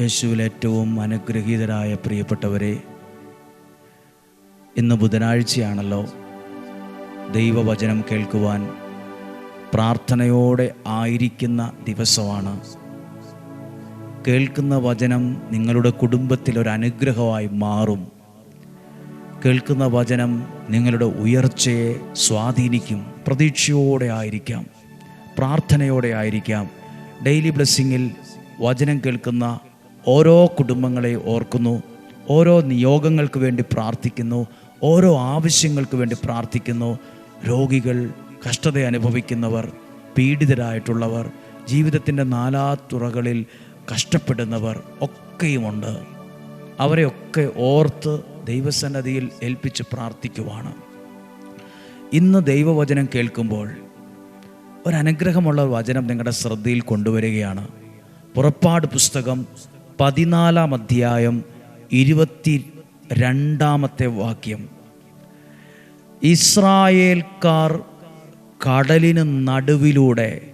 യേശുവിൽ ഏറ്റവും അനുഗ്രഹീതരായ പ്രിയപ്പെട്ടവരെ ഇന്ന് ബുധനാഴ്ചയാണല്ലോ ദൈവവചനം കേൾക്കുവാൻ പ്രാർത്ഥനയോടെ ആയിരിക്കുന്ന ദിവസമാണ്. കേൾക്കുന്ന വചനം നിങ്ങളുടെ കുടുംബത്തിൽ ഒരു അനുഗ്രഹമായി മാറും. കേൾക്കുന്ന വചനം നിങ്ങളുടെ ഉയർച്ചയെ സ്വാധീനിക്കും. പ്രതീക്ഷയോടെ ആയിരിക്കാം. പ്രാർത്ഥനയോടെ ആയിരിക്കാം. ഡെയിലി ബ്ലെസ്സിങ്ങിൽ വചനം കേൾക്കുന്ന ഓരോ കുടുംബങ്ങളെ ഓർക്കുന്നു ഓരോ നിയോഗങ്ങൾക്ക് വേണ്ടി പ്രാർത്ഥിക്കുന്നു ഓരോ ആവശ്യങ്ങൾക്ക് വേണ്ടി പ്രാർത്ഥിക്കുന്നു. രോഗികൾ കഷ്ടത അനുഭവിക്കുന്നവർ പീഡിതരായിട്ടുള്ളവർ ജീവിതത്തിന്റെ നാലാതുറകളിൽ കഷ്ടപ്പെടുന്നവർ ഒക്കെയുമുണ്ട്. അവരെയൊക്കെ ഓർത്ത് ദൈവസന്നതിയിൽ ഏൽപ്പിച്ച് പ്രാർത്ഥിക്കുവാണ്. ഇന്ന് ദൈവവചനം കേൾക്കുമ്പോൾ ഒരനുഗ്രഹമുള്ള വചനം നിങ്ങളുടെ ശ്രദ്ധയിൽ കൊണ്ടുവരികയാണ്. പുറപ്പാട് പുസ്തകം പതിനാലാം അധ്യായം ഇരുപത്തി രണ്ടാമത്തെ വാക്യം. ഇസ്രായേൽക്കാർ കടലിന് നടുവിലൂടെ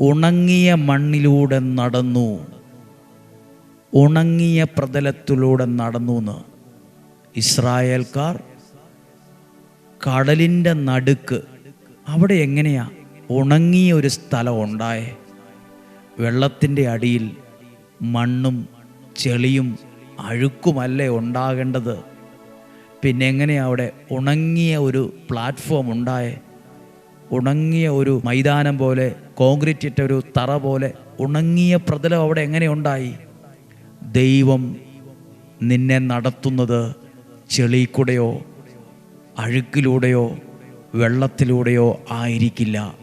ഉണങ്ങിയ മണ്ണിലൂടെ നടന്നു. ഉണങ്ങിയ പ്രതലത്തിലൂടെ നടന്നു എന്ന് ഇസ്രായേൽക്കാർ കടലിന്റെ നടുക്ക് അവിടെ എങ്ങനെയാ ഉണങ്ങിയ ഒരു സ്ഥലം ഉണ്ടായേ? വെള്ളത്തിന്റെ അടിയിൽ മണ്ണും ചെളിയും അഴുക്കുമല്ലേ ഉണ്ടാകേണ്ടത്? പിന്നെ എങ്ങനെയാ അവിടെ ഉണങ്ങിയ ഒരു പ്ലാറ്റ്ഫോം ഉണ്ടായേ? ഉണങ്ങിയ ഒരു മൈതാനം പോലെ കോൺക്രീറ്റ് ഇട്ട ഒരു തറ പോലെ ഉണങ്ങിയ പ്രതലം അവിടെ എങ്ങനെ ഉണ്ടായി? ദൈവം നിന്നെ നടത്തുന്നത് ചെളിക്കൂടെയോ അഴുക്കിലൂടെയോ വെള്ളത്തിലൂടെയോ ആയിരിക്കില്ല.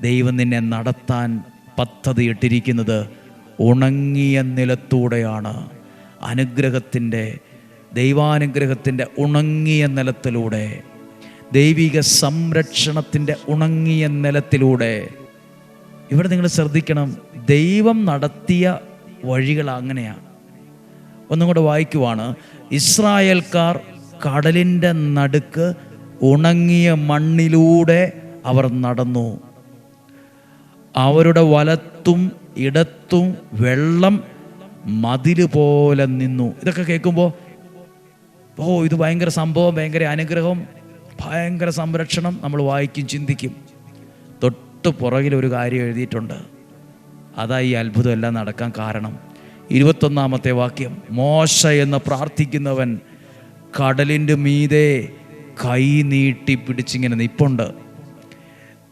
ദൈവം നിന്നെ നടത്താൻ പദ്ധതി ഇട്ടിരിക്കുന്നത് ഉണങ്ങിയ നിലത്തൂടെയാണ് അനുഗ്രഹത്തിന്റെ ദൈവാനുഗ്രഹത്തിന്റെ ഉണങ്ങിയ നിലത്തിലൂടെ ദൈവിക സംരക്ഷണത്തിന്റെ ഉണങ്ങിയ നിലത്തിലൂടെ. ഇവിടെ നിങ്ങൾ ശ്രദ്ധിക്കണം ദൈവം നടത്തിയ വഴികൾ അങ്ങനെയാണ്. ഒന്നും കൂടെ വായിക്കുവാണ്. ഇസ്രായേൽക്കാർ കടലിന്റെ നടുക്ക് ഉണങ്ങിയ മണ്ണിലൂടെ അവർ നടന്നു. അവരുടെ വലത്തും ഇടത്തും വെള്ളം മതിൽ പോലെ നിന്നു. ഇതൊക്കെ കേൾക്കുമ്പോൾ ഓ ഇത് ഭയങ്കര സംഭവം ഭയങ്കര അനുഗ്രഹം ഭയങ്കര സംരക്ഷണം നമ്മൾ വായിക്കും ചിന്തിക്കും. തൊട്ട് പുറകിൽ ഒരു കാര്യം എഴുതിയിട്ടുണ്ട്. അതാ ഈ അത്ഭുതമെല്ലാം നടക്കാൻ കാരണം. ഇരുപത്തൊന്നാമത്തെ വാക്യം മോശ എന്ന് പ്രാർത്ഥിക്കുന്നവൻ കടലിന്റെ മീതെ കൈ നീട്ടി പിടിച്ചിങ്ങനെ നിപ്പുണ്ട്.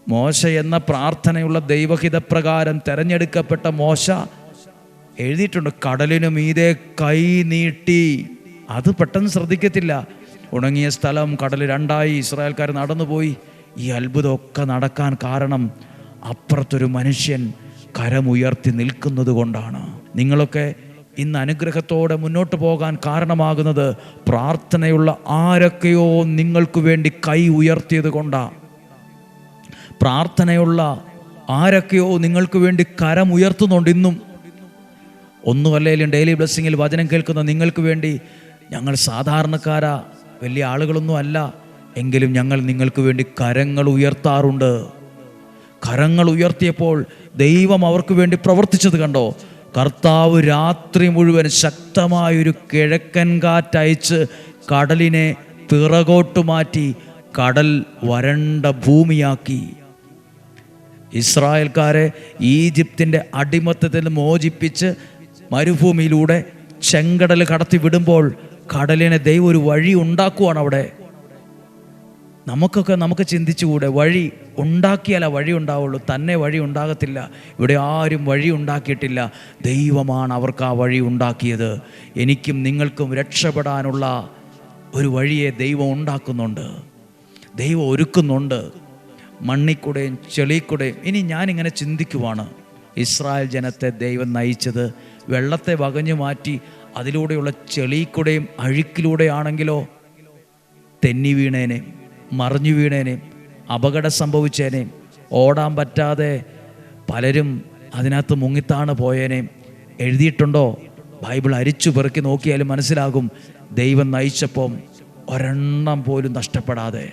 മോശ എന്ന പ്രാർത്ഥനയുള്ള ദൈവഹിതപ്രകാരം തെരഞ്ഞെടുക്കപ്പെട്ട മോശ എഴുതിയിട്ടുണ്ട് കടലിനു മീതെ കൈ നീട്ടി. അത് പെട്ടെന്ന് ശ്രദ്ധിക്കത്തില്ല. ഉണങ്ങിയ സ്ഥലം കടൽ രണ്ടായി ഇസ്രായേൽക്കാർ നടന്നുപോയി. ഈ അത്ഭുതമൊക്കെ നടക്കാൻ കാരണം അപ്പുറത്തൊരു മനുഷ്യൻ കരമുയർത്തി നിൽക്കുന്നത് കൊണ്ടാണ്. നിങ്ങളൊക്കെ ഇന്ന് അനുഗ്രഹത്തോടെ മുന്നോട്ട് പോകാൻ കാരണമാകുന്നത് പ്രാർത്ഥനയുള്ള ആരൊക്കെയോ നിങ്ങൾക്ക് വേണ്ടി കൈ ഉയർത്തിയത് കൊണ്ടാണ് പ്രാർത്ഥനയുള്ള ആരൊക്കെയോ നിങ്ങൾക്ക് വേണ്ടി കരമുയർത്തുന്നുണ്ട് ഇന്നും. ഇന്നും ഒന്നുമല്ലേലും ഡെയിലി ബ്ലെസ്സിങ്ങിൽ വചനം കേൾക്കുന്ന നിങ്ങൾക്ക് വേണ്ടി ഞങ്ങൾ സാധാരണക്കാരാ വലിയ ആളുകളൊന്നും അല്ല. എങ്കിലും ഞങ്ങൾ നിങ്ങൾക്ക് വേണ്ടി കരങ്ങൾ ഉയർത്താറുണ്ട്. കരങ്ങൾ ഉയർത്തിയപ്പോൾ ദൈവം അവർക്ക് വേണ്ടി പ്രവർത്തിച്ചത് കണ്ടോ? കർത്താവ് രാത്രി മുഴുവൻ ശക്തമായൊരു കിഴക്കൻ കാറ്റയച്ച് കടലിനെ പിറകോട്ട് മാറ്റി കടൽ വരണ്ട ഭൂമിയാക്കി. ഇസ്രായേൽക്കാരെ ഈജിപ്തിന്റെ അടിമത്തത്തിൽ മോചിപ്പിച്ച് മരുഭൂമിയിലൂടെ ചെങ്കടൽ കടത്തി വിടുമ്പോൾ കടലിനെ ദൈവം ഒരു വഴി ഉണ്ടാക്കുവാണ് അവിടെ. നമുക്കൊക്കെ നമുക്ക് ചിന്തിച്ചുകൂടെ വഴി ഉണ്ടാക്കിയാലേ വഴി ഉണ്ടാവുള്ളൂ. തന്നെ വഴി ഉണ്ടാകത്തില്ല. ഇവിടെ ആരും വഴി ഉണ്ടാക്കിയിട്ടില്ല. ദൈവമാണ് അവർക്ക് ആ വഴി ഉണ്ടാക്കിയത്. എനിക്കും നിങ്ങൾക്കും രക്ഷപ്പെടാനുള്ള ഒരു വഴിയെ ദൈവം ഉണ്ടാക്കുന്നുണ്ട്. ദൈവം ഒരുക്കുന്നുണ്ട്. മണ്ണിക്കൂടെയും ചെളിക്കൂടെയും. ഇനി ഞാനിങ്ങനെ ചിന്തിക്കുവാണ്. ഇസ്രായേൽ ജനത്തെ ദൈവം നയിച്ചത് വെള്ളത്തെ വകഞ്ഞു മാറ്റി അതിലൂടെയുള്ള ചെളിക്കൂടെയും അഴുക്കിലൂടെയാണെങ്കിലോ? തെന്നി വീണേനെ മറിഞ്ഞു വീണേനെ അപകടം സംഭവിച്ചേനെ ഓടാൻ പറ്റാതെ പലരും അതിനകത്ത് മുങ്ങിത്താണ് പോയേനെ. എഴുതിയിട്ടുണ്ടോ? ബൈബിൾ അരിച്ചു പെറുക്കി നോക്കിയാലും മനസ്സിലാകും ദൈവം നയിച്ചപ്പം ഒരെണ്ണം പോലും നഷ്ടപ്പെടാതെ.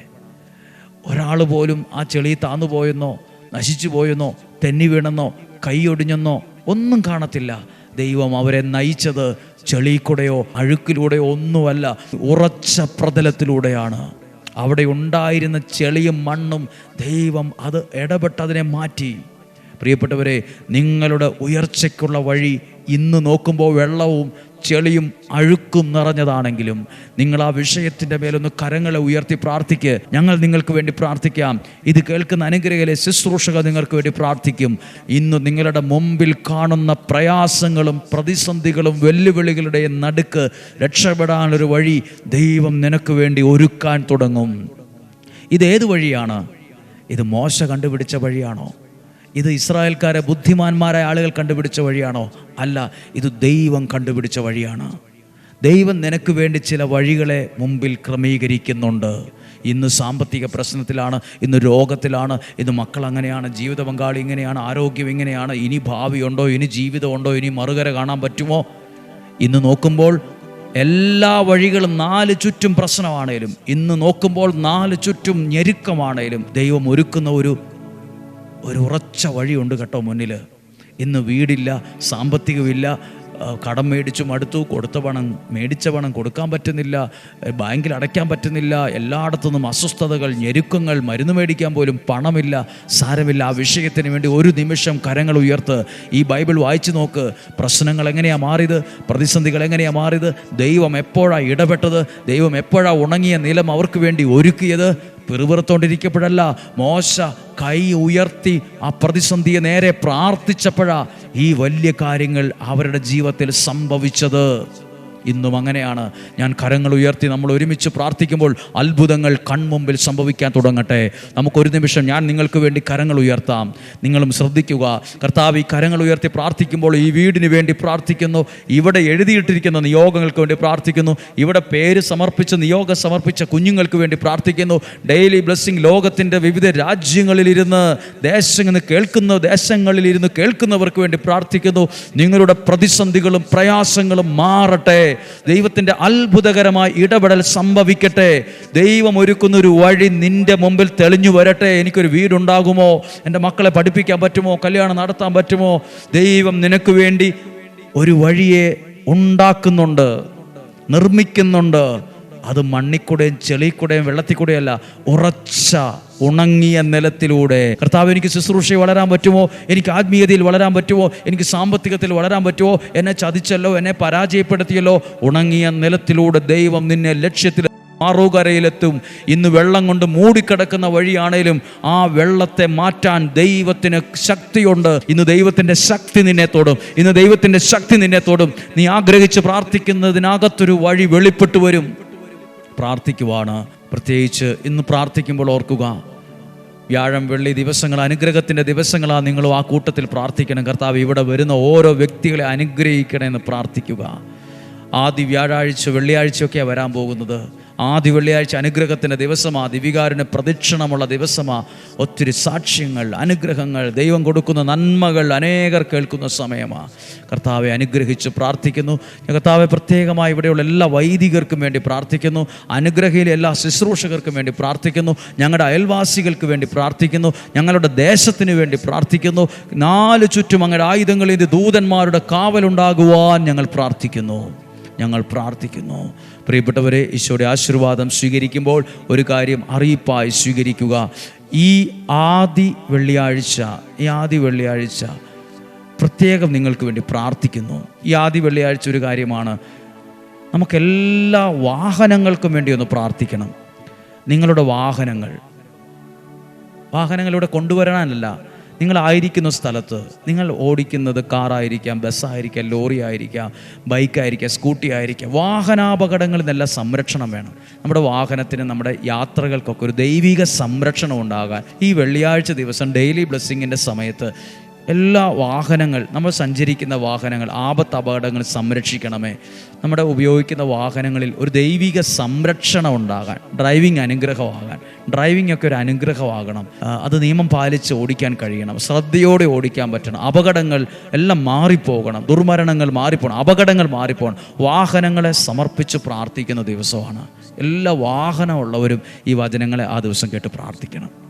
ഒരാൾ പോലും ആ ചെളി താന്നു പോയെന്നോ നശിച്ചു പോയെന്നോ തെന്നി വീണെന്നോ കൈയൊടിഞ്ഞെന്നോ ഒന്നും കാണത്തില്ല. ദൈവം അവരെ നയിച്ചത് ചെളിക്കൂടെയോ അഴുക്കിലൂടെയോ ഒന്നുമല്ല ഉറച്ച പ്രതലത്തിലൂടെയാണ്. അവിടെ ഉണ്ടായിരുന്ന ചെളിയും മണ്ണും ദൈവം അത് ഇടപെട്ടതിനെ മാറ്റി. പ്രിയപ്പെട്ടവരെ നിങ്ങളുടെ ഉയർച്ചയ്ക്കുള്ള വഴി ഇന്ന് നോക്കുമ്പോൾ വെള്ളവും ചെളിയും അഴുക്കും നിറഞ്ഞതാണെങ്കിലും നിങ്ങൾ ആ വിഷയത്തിന്റെ മേലൊന്ന് കരങ്ങളെ ഉയർത്തി പ്രാർത്ഥിക്ക്. ഞങ്ങൾ നിങ്ങൾക്ക് വേണ്ടി പ്രാർത്ഥിക്കാം. ഇത് കേൾക്കുന്ന അനുഗ്രഹയിലെ ശുശ്രൂഷക നിങ്ങൾക്ക് വേണ്ടി പ്രാർത്ഥിക്കും. ഇന്ന് നിങ്ങളുടെ മുമ്പിൽ കാണുന്ന പ്രയാസങ്ങളും പ്രതിസന്ധികളും വെല്ലുവിളികളുടെ നടുക്ക് രക്ഷപ്പെടാനൊരു വഴി ദൈവം നിനക്ക് വേണ്ടി ഒരുക്കാൻ തുടങ്ങും. ഇതേത് വഴിയാണ്? ഇത് മോശ കണ്ടുപിടിച്ച വഴിയാണോ? ഇത് ഇസ്രായേൽക്കാരെ ബുദ്ധിമാന്മാരായ ആളുകൾ കണ്ടുപിടിച്ച വഴിയാണോ? അല്ല ഇത് ദൈവം കണ്ടുപിടിച്ച വഴിയാണ്. ദൈവം നിനക്ക് വേണ്ടി ചില വഴികളെ മുമ്പിൽ ക്രമീകരിക്കുന്നുണ്ട്. ഇന്ന് സാമ്പത്തിക പ്രശ്നത്തിലാണ് ഇന്ന് രോഗത്തിലാണ് ഇന്ന് മക്കൾ അങ്ങനെയാണ് ജീവിത പങ്കാളി ഇങ്ങനെയാണ് ആരോഗ്യം ഇങ്ങനെയാണ് ഇനി ഭാവിയുണ്ടോ ഇനി ജീവിതമുണ്ടോ ഇനി മറുകര കാണാൻ പറ്റുമോ? ഇന്ന് നോക്കുമ്പോൾ എല്ലാ വഴികളും നാല് ചുറ്റും പ്രശ്നമാണേലും ഇന്ന് നോക്കുമ്പോൾ നാല് ചുറ്റും ഞെരുക്കമാണേലും ദൈവം ഒരുക്കുന്ന ഒരു ഒരു ഉറച്ച വഴിയുണ്ട് കേട്ടോ മുന്നിൽ ഇന്ന് വീടില്ല സാമ്പത്തികമില്ല കടം മേടിച്ചു മടുത്തു കൊടുത്ത പണം മേടിച്ച പണം കൊടുക്കാൻ പറ്റുന്നില്ല ബാങ്കിൽ അടയ്ക്കാൻ പറ്റുന്നില്ല എല്ലായിടത്തുനിന്നും അസ്വസ്ഥതകൾ ഞെരുക്കങ്ങൾ മരുന്ന് മേടിക്കാൻ പോലും പണമില്ല സാരമില്ല. ആ വിഷയത്തിന് വേണ്ടി ഒരു നിമിഷം കരങ്ങൾ ഉയർത്ത് ഈ ബൈബിൾ വായിച്ചു നോക്ക്. പ്രശ്നങ്ങൾ എങ്ങനെയാണ് മാറിയത്? പ്രതിസന്ധികൾ എങ്ങനെയാണ് മാറിയത്? ദൈവം എപ്പോഴാണ് ഇടപെട്ടത്? ദൈവം എപ്പോഴാണ് ഉണങ്ങിയ നിലം അവർക്ക് വേണ്ടി ഒരുക്കിയത്? പിറുപിറുത്തോണ്ടിരിക്കപ്പോഴല്ല മോശ കൈ ഉയർത്തി ആ പ്രതിസന്ധിയെ നേരെ പ്രാർത്ഥിച്ചപ്പോഴാണ് ഈ വലിയ കാര്യങ്ങൾ അവരുടെ ജീവിതത്തിൽ സംഭവിച്ചത്. ഇന്നും അങ്ങനെയാണ്. ഞാൻ കരങ്ങൾ ഉയർത്തി നമ്മൾ ഒരുമിച്ച് പ്രാർത്ഥിക്കുമ്പോൾ അത്ഭുതങ്ങൾ കൺമുമ്പിൽ സംഭവിക്കാൻ തുടങ്ങട്ടെ. നമുക്കൊരു നിമിഷം ഞാൻ നിങ്ങൾക്ക് വേണ്ടി കരങ്ങൾ ഉയർത്താം. നിങ്ങളും ശ്രദ്ധിക്കുക. കർത്താവ് ഈ കരങ്ങൾ ഉയർത്തി പ്രാർത്ഥിക്കുമ്പോൾ ഈ വീടിന് വേണ്ടി പ്രാർത്ഥിക്കുന്നു. ഇവിടെ എഴുതിയിട്ടിരിക്കുന്ന നിയോഗങ്ങൾക്ക് വേണ്ടി പ്രാർത്ഥിക്കുന്നു. ഇവിടെ പേര് സമർപ്പിച്ച് നിയോഗം സമർപ്പിച്ച കുഞ്ഞുങ്ങൾക്ക് വേണ്ടി പ്രാർത്ഥിക്കുന്നു. ഡെയിലി ബ്ലെസ്സിങ് ലോകത്തിന്റെ വിവിധ രാജ്യങ്ങളിലിരുന്ന് ദേശങ്ങൾ കേൾക്കുന്ന ദേശങ്ങളിലിരുന്ന് കേൾക്കുന്നവർക്ക് വേണ്ടി പ്രാർത്ഥിക്കുന്നു. നിങ്ങളുടെ പ്രതിസന്ധികളും പ്രയാസങ്ങളും മാറട്ടെ. ദൈവത്തിന്റെ അത്ഭുതകരമായ ഇടപെടൽ സംഭവിക്കട്ടെ. ദൈവം ഒരുക്കുന്ന ഒരു വഴി നിന്റെ മുമ്പിൽ തെളിഞ്ഞു വരട്ടെ. എനിക്കൊരു വീടുണ്ടാകുമോ? എന്റെ മക്കളെ പഠിപ്പിക്കാൻ പറ്റുമോ? കല്യാണം നടത്താൻ പറ്റുമോ? ദൈവം നിനക്ക് വേണ്ടി ഒരു വഴിയെ ഉണ്ടാക്കുന്നുണ്ട് നിർമ്മിക്കുന്നുണ്ട്. അത് മണ്ണിക്കൂടെയും ചെളിക്കൂടെയും വെള്ളത്തിക്കൂടെയല്ല ഉറച്ച ഉണങ്ങിയ നിലത്തിലൂടെ. കർത്താവ് എനിക്ക് ശുശ്രൂഷയിൽ വളരാൻ പറ്റുമോ? എനിക്ക് ആത്മീയതയിൽ വളരാൻ പറ്റുമോ? എനിക്ക് സാമ്പത്തികത്തിൽ വളരാൻ പറ്റുമോ? എന്നെ ചതിച്ചല്ലോ എന്നെ പരാജയപ്പെടുത്തിയല്ലോ. ഉണങ്ങിയ നിലത്തിലൂടെ ദൈവം നിന്നെ ലക്ഷ്യത്തിൽ മാറുകരയിലെത്തും. ഇന്ന് വെള്ളം കൊണ്ട് മൂടിക്കിടക്കുന്ന വഴിയാണേലും ആ വെള്ളത്തെ മാറ്റാൻ ദൈവത്തിന് ശക്തിയുണ്ട്. ഇന്ന് ദൈവത്തിന്റെ ശക്തി നിന്നെ തൊടും. ഇന്ന് ദൈവത്തിന്റെ ശക്തി നിന്നെ തൊടും. നീ ആഗ്രഹിച്ച് പ്രാർത്ഥിക്കുന്നതിനകത്തൊരു വഴി വെളിപ്പെട്ടു വരും. പ്രാർത്ഥിക്കുവാണ്. പ്രത്യേകിച്ച് ഇന്ന് പ്രാർത്ഥിക്കുമ്പോൾ ഓർക്കുക വ്യാഴം വെള്ളി ദിവസങ്ങൾ അനുഗ്രഹത്തിന്റെ ദിവസങ്ങളാണ് നിങ്ങളും ആ കൂട്ടത്തിൽ പ്രാർത്ഥിക്കണം. കർത്താവ് ഇവിടെ വരുന്ന ഓരോ വ്യക്തികളെ അനുഗ്രഹിക്കണമെന്ന് പ്രാർത്ഥിക്കുക. ആദ്യ വ്യാഴാഴ്ച വെള്ളിയാഴ്ചയൊക്കെയാണ് വരാൻ പോകുന്നത്. ആദ്യ വെള്ളിയാഴ്ച അനുഗ്രഹത്തിന്റെ ദിവസമാ ദിവികാരന് പ്രദക്ഷിണമുള്ള ദിവസമാ. ഒത്തിരി സാക്ഷ്യങ്ങൾ അനുഗ്രഹങ്ങൾ ദൈവം കൊടുക്കുന്ന നന്മകൾ അനേകർ കേൾക്കുന്ന സമയമാ. കർത്താവെ അനുഗ്രഹിച്ച് പ്രാർത്ഥിക്കുന്നു. കർത്താവെ പ്രത്യേകമായി ഇവിടെയുള്ള എല്ലാ വൈദികർക്കും വേണ്ടി പ്രാർത്ഥിക്കുന്നു. അനുഗ്രഹയിലെ എല്ലാ ശുശ്രൂഷകർക്കും വേണ്ടി പ്രാർത്ഥിക്കുന്നു. ഞങ്ങളുടെ അയൽവാസികൾക്ക് വേണ്ടി പ്രാർത്ഥിക്കുന്നു. ഞങ്ങളുടെ ദേശത്തിന് വേണ്ടി പ്രാർത്ഥിക്കുന്നു. നാല് ചുറ്റും അങ്ങയുടെ ആയുധങ്ങളിൽ ദൂതന്മാരുടെ കാവലുണ്ടാകുവാൻ ഞങ്ങൾ പ്രാർത്ഥിക്കുന്നു. ഞങ്ങൾ പ്രാർത്ഥിക്കുന്നു. പ്രിയപ്പെട്ടവരെ ഈശോയുടെ ആശീർവാദം സ്വീകരിക്കുമ്പോൾ ഒരു കാര്യം അറിയിപ്പായി സ്വീകരിക്കുക. ഈ ആദി വെള്ളിയാഴ്ച ഈ ആദി വെള്ളിയാഴ്ച പ്രത്യേകം നിങ്ങൾക്ക് വേണ്ടി പ്രാർത്ഥിക്കുന്നു. ഈ ആദി വെള്ളിയാഴ്ച ഒരു കാര്യമാണ്. നമുക്കെല്ലാ വാഹനങ്ങൾക്കും വേണ്ടി ഒന്ന് പ്രാർത്ഥിക്കണം. നിങ്ങളുടെ വാഹനങ്ങൾ. വാഹനങ്ങളിവിടെ കൊണ്ടുവരാനല്ല. നിങ്ങളായിരിക്കുന്ന സ്ഥലത്ത് നിങ്ങൾ ഓടിക്കുന്നത് കാറായിരിക്കാം ബസ്സായിരിക്കാം ലോറി ആയിരിക്കാം ബൈക്കായിരിക്കാം സ്കൂട്ടി ആയിരിക്കാം വാഹനാപകടങ്ങളിൽ നിന്നെല്ലാം സംരക്ഷണം വേണം. നമ്മുടെ വാഹനത്തിന് നമ്മുടെ യാത്രകൾക്കൊക്കെ ഒരു ദൈവിക സംരക്ഷണം ഉണ്ടാകാൻ ഈ വെള്ളിയാഴ്ച ദിവസം ഡെയിലി ബ്ലെസ്സിങ്ങിന്റെ സമയത്ത് എല്ലാ വാഹനങ്ങൾ നമ്മൾ സഞ്ചരിക്കുന്ന വാഹനങ്ങൾ ആപത്ത് അപകടങ്ങൾ സംരക്ഷിക്കണമേ. നമ്മുടെ ഉപയോഗിക്കുന്ന വാഹനങ്ങളിൽ ഒരു ദൈവിക സംരക്ഷണം ഉണ്ടാകാൻ ഡ്രൈവിംഗ് അനുഗ്രഹമാകാൻ ഡ്രൈവിംഗ് ഒക്കെ ഒരു അനുഗ്രഹമാകണം. അത് നിയമം പാലിച്ച് ഓടിക്കാൻ കഴിയണം ശ്രദ്ധയോടെ ഓടിക്കാൻ പറ്റണം അപകടങ്ങൾ എല്ലാം മാറിപ്പോകണം ദുർമരണങ്ങൾ മാറിപ്പോകണം അപകടങ്ങൾ മാറിപ്പോകണം. വാഹനങ്ങളെ സമർപ്പിച്ച് പ്രാർത്ഥിക്കുന്ന ദിവസമാണ്. എല്ലാ വാഹനമുള്ളവരും ഈ വചനങ്ങളെ ആ ദിവസം കേട്ട് പ്രാർത്ഥിക്കണം.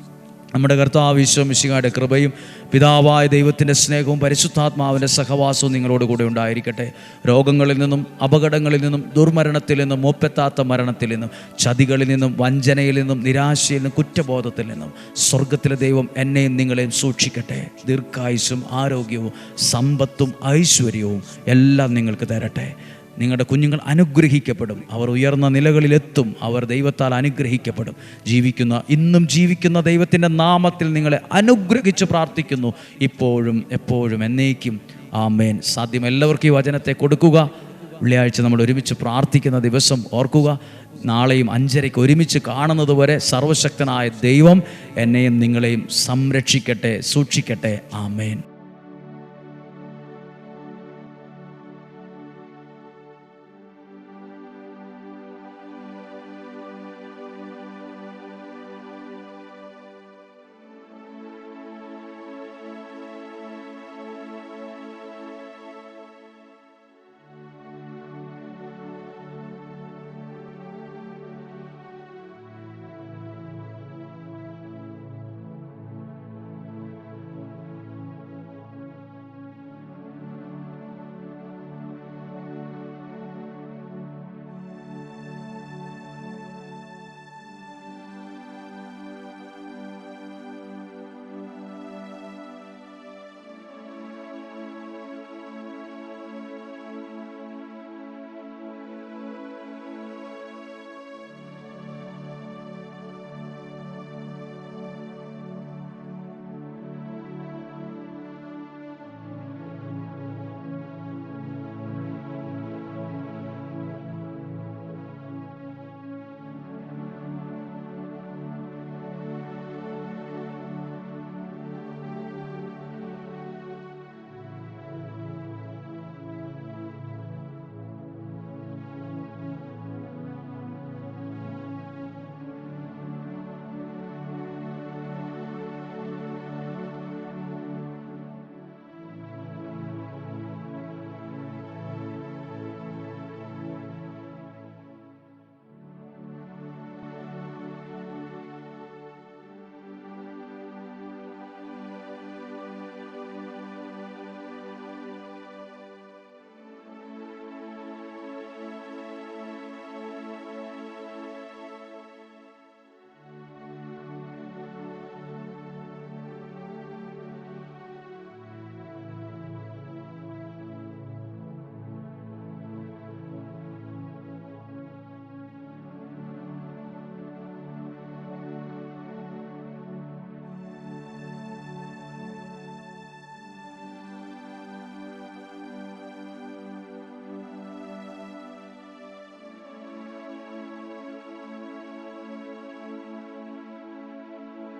നമ്മുടെ കർത്താവിശ്വം വിശ്വമിശികായുടെ കൃപയും പിതാവായ ദൈവത്തിന്റെ സ്നേഹവും പരിശുദ്ധാത്മാവിന്റെ സഹവാസവും നിങ്ങളോട് കൂടെ ഉണ്ടായിരിക്കട്ടെ. രോഗങ്ങളിൽ നിന്നും അപകടങ്ങളിൽ നിന്നും ദുർമരണത്തിൽ നിന്നും മൂപ്പെത്താത്ത മരണത്തിൽ നിന്നും ചതികളിൽ നിന്നും വഞ്ചനയിൽ നിന്നും നിരാശയിൽ നിന്നും കുറ്റബോധത്തിൽ നിന്നും സ്വർഗത്തിലെ ദൈവം എന്നെയും നിങ്ങളെയും സൂക്ഷിക്കട്ടെ. ദീർഘായുസും ആരോഗ്യവും സമ്പത്തും ഐശ്വര്യവും എല്ലാം നിങ്ങൾക്ക് തരട്ടെ. നിങ്ങളുടെ കുഞ്ഞുങ്ങൾ അനുഗ്രഹിക്കപ്പെടും. അവർ ഉയർന്ന നിലകളിലെത്തും. അവർ ദൈവത്താൽ അനുഗ്രഹിക്കപ്പെടും. ജീവിക്കുന്ന ഇന്നും ജീവിക്കുന്ന ദൈവത്തിന്റെ നാമത്തിൽ നിങ്ങളെ അനുഗ്രഹിച്ച് പ്രാർത്ഥിക്കുന്നു. ഇപ്പോഴും എപ്പോഴും എന്നേക്കും. ആമേൻ. സാധ്യം എല്ലാവർക്കും ഈ വചനത്തെ കൊടുക്കുക. വെള്ളിയാഴ്ച നമ്മൾ ഒരുമിച്ച് പ്രാർത്ഥിക്കുന്ന ദിവസം ഓർക്കുക. നാളെയും അഞ്ചരയ്ക്ക് ഒരുമിച്ച് കാണുന്നത് വരെ സർവശക്തനായ ദൈവം എന്നെയും നിങ്ങളെയും സംരക്ഷിക്കട്ടെ സൂക്ഷിക്കട്ടെ. ആമേൻ.